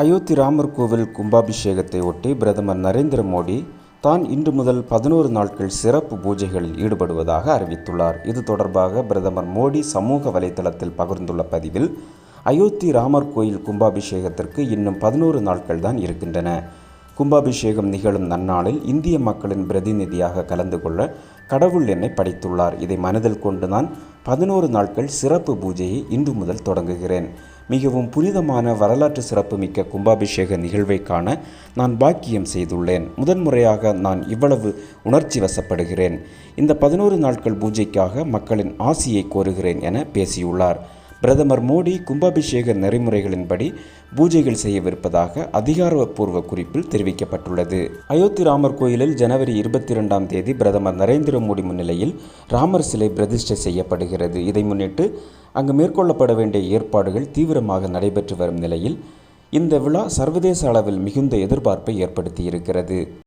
அயோத்தி ராமர் கோவில் கும்பாபிஷேகத்தை ஒட்டி பிரதமர் நரேந்திர மோடி தான் இன்று முதல் பதினோரு நாட்கள் சிறப்பு பூஜைகளில் ஈடுபடுவதாக அறிவித்துள்ளார். இது தொடர்பாக பிரதமர் மோடி சமூக வலைதளத்தில் பகிர்ந்துள்ள பதிவில் அயோத்தி ராமர் கோயில் கும்பாபிஷேகத்திற்கு இன்னும் பதினோரு நாட்கள் தான் இருக்கின்றன. கும்பாபிஷேகம் நிகழும் நன்னாளில் இந்திய மக்களின் பிரதிநிதியாக கலந்து கொள்ள கடவுள் என்னை படைத்துள்ளார். இதை மனதில் கொண்டு நான் பதினோரு நாட்கள் சிறப்பு பூஜையை இன்று முதல் தொடங்குகிறேன். மிகவும் புனிதமான வரலாற்று சிறப்புமிக்க கும்பாபிஷேக நிகழ்வை காண நான் பாக்கியம் செய்துள்ளேன். முதன்முறையாக நான் இவ்வளவு உணர்ச்சி வசப்படுகிறேன். இந்த பதினோரு நாட்கள் பூஜைக்காக மக்களின் ஆசியை கோருகிறேன் என பேசியுள்ளார். பிரதமர் மோடி கும்பாபிஷேக நெறிமுறைகளின்படி பூஜைகள் செய்யவிருப்பதாக அதிகாரப்பூர்வ குறிப்பில் தெரிவிக்கப்பட்டுள்ளது. அயோத்தி ராமர் கோயிலில் ஜனவரி இருபத்தி இரண்டாம் தேதி பிரதமர் நரேந்திர மோடி முன்னிலையில் ராமர் சிலை பிரதிஷ்டை செய்யப்படுகிறது. இதை முன்னிட்டு அங்கு மேற்கொள்ளப்பட வேண்டிய ஏற்பாடுகள் தீவிரமாக நடைபெற்று வரும் நிலையில் இந்த விழா சர்வதேச அளவில் மிகுந்த எதிர்பார்ப்பை ஏற்படுத்தியிருக்கிறது.